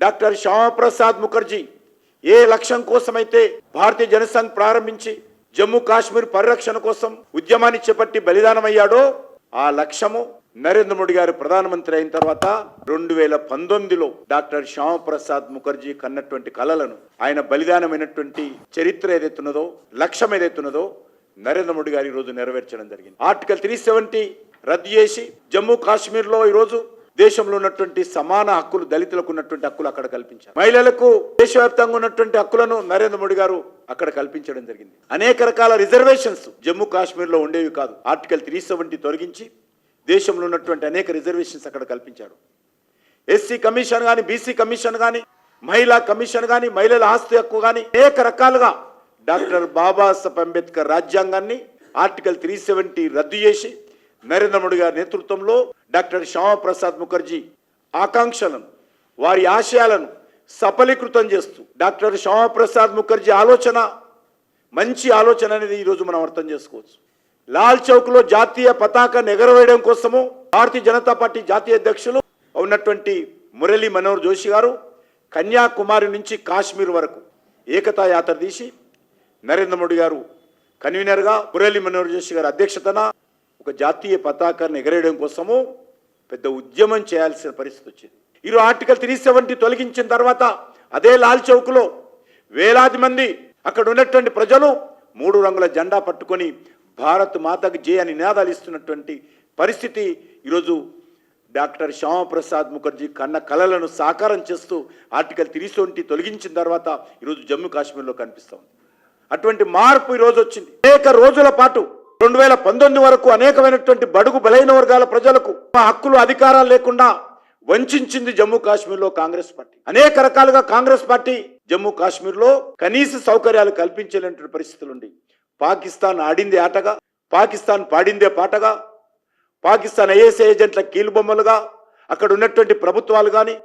Doctor Shyama Prasad Mukherjee ఏ లక్ష్యం కోసమైతే భారతీయ జనసంఘ్ ప్రారంభించి జమ్మూ కాశ్మీర్ పరిరక్షణ కోసం ఉద్యమాన్ని చేపట్టి బలిదానమయ్యాడో ఆ లక్ష్యము నరేంద్ర మోడీ గారు ప్రధానమంత్రి అయిన తర్వాత రెండు వేల పంతొమ్మిదిలో డాక్టర్ శ్యామప్రసాద్ ముఖర్జీ కన్నటువంటి కలలను ఆయన బలిదానమైనటువంటి చరిత్ర ఏదైతున్నదో లక్ష్యం ఏదైతున్నదో నరేంద్ర మోడీ గారు ఈరోజు నెరవేర్చడం జరిగింది. ఆర్టికల్ త్రీ సెవెంటీ రద్దు చేసి జమ్మూ కాశ్మీర్లో ఈరోజు దేశంలో ఉన్నటువంటి సమాన హక్కులు దళితులకు ఉన్నటువంటి హక్కులు అక్కడ కల్పించారు. మహిళలకు దేశవ్యాప్తంగా ఉన్నటువంటి హక్కులను నరేంద్ర మోడీ గారు అక్కడ కల్పించడం జరిగింది. అనేక రకాల రిజర్వేషన్స్ జమ్మూ కాశ్మీర్లో ఉండేవి కాదు. ఆర్టికల్ త్రీ సెవెంటీ తొలగించి దేశంలో ఉన్నటువంటి అనేక రిజర్వేషన్స్ అక్కడ కల్పించాడు ఎస్సీ కమిషన్ కానీ బీసీ కమిషన్ కానీ మహిళా కమిషన్ కానీ మహిళల ఆస్తి హక్కు కానీ అనేక రకాలుగా డాక్టర్ బాబాసాహెబ్ అంబేద్కర్ రాజ్యాంగాన్ని ఆర్టికల్ త్రీ సెవెంటీ రద్దు చేసి నరేంద్ర మోడీ గారి నేతృత్వంలో డాక్టర్ శ్యామప్రసాద్ ముఖర్జీ ఆకాంక్షలను వారి ఆశయాలను సఫలీకృతం చేస్తూ డాక్టర్ శ్యామప్రసాద్ ముఖర్జీ ఆలోచన మంచి ఆలోచన అనేది ఈరోజు మనం అర్థం చేసుకోవచ్చు. లాల్ చౌక్లో జాతీయ పతాకాన్ని ఎగరవేయడం కోసము భారతీయ జనతా పార్టీ జాతీయ అధ్యక్షులు ఉన్నటువంటి మురళీ మనోహర్ జోషి గారు కన్యాకుమారి నుంచి కాశ్మీర్ వరకు ఏకతా యాత్ర తీసి నరేంద్ర మోడీ గారు కన్వీనర్గా మురళీ మనోహర్ జోషి గారు అధ్యక్షతన ఒక జాతీయ పతాకాన్ని ఎగరేయడం కోసము పెద్ద ఉద్యమం చేయాల్సిన పరిస్థితి వచ్చింది. ఈరోజు ఆర్టికల్ త్రీ సెవెంటీ తొలగించిన తర్వాత అదే లాల్ చౌక్లో వేలాది మంది అక్కడ ఉన్నటువంటి ప్రజలు మూడు రంగుల జెండా పట్టుకొని భారత్ మాతకు జే అని నినాదాలు ఇస్తున్నటువంటి పరిస్థితి ఈరోజు డాక్టర్ శ్యామప్రసాద్ ముఖర్జీ కన్న కళలను సాకారం చేస్తూ ఆర్టికల్ త్రీ సెవెంటీ తొలగించిన తర్వాత ఈరోజు జమ్మూ కాశ్మీర్లో కనిపిస్తూ ఉంది. అటువంటి మార్పు ఈరోజు వచ్చింది. అనేక రోజుల పాటు రెండు వేల పంతొమ్మిది వరకు అనేకమైనటువంటి బడుగు బలైన వర్గాల ప్రజలకు హక్కులు అధికారాలు లేకుండా వంచింది జమ్మూ కాశ్మీర్లో కాంగ్రెస్ పార్టీ. అనేక రకాలుగా కాంగ్రెస్ పార్టీ జమ్మూ కాశ్మీర్లో కనీస సౌకర్యాలు కల్పించలేనటువంటి పరిస్థితులుండి. పాకిస్తాన్ ఆడిందే ఆటగా పాకిస్తాన్ పాడిందే పాటగా పాకిస్తాన్ ఐఎస్ ఏజెంట్ల కీలుబొమ్మలుగా అక్కడ ఉన్నటువంటి ప్రభుత్వాలు కానీ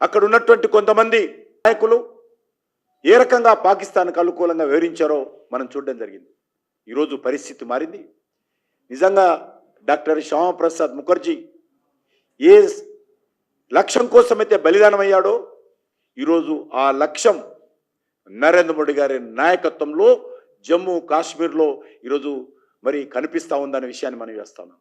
అక్కడ ఉన్నటువంటి కొంతమంది నాయకులు ఏ రకంగా పాకిస్తాన్కు అనుకూలంగా వివరించారో మనం చూడడం జరిగింది. ఈరోజు పరిస్థితి మారింది. నిజంగా డాక్టర్ శ్యామప్రసాద్ ముఖర్జీ ఏ లక్ష్యం కోసమైతే బలిదానం అయ్యాడో ఈరోజు ఆ లక్ష్యం నరేంద్ర మోడీ గారి నాయకత్వంలో జమ్మూ కాశ్మీర్లో ఈరోజు మరి కనిపిస్తూ ఉందనే విషయాన్ని మనం వేస్తా ఉన్నాం.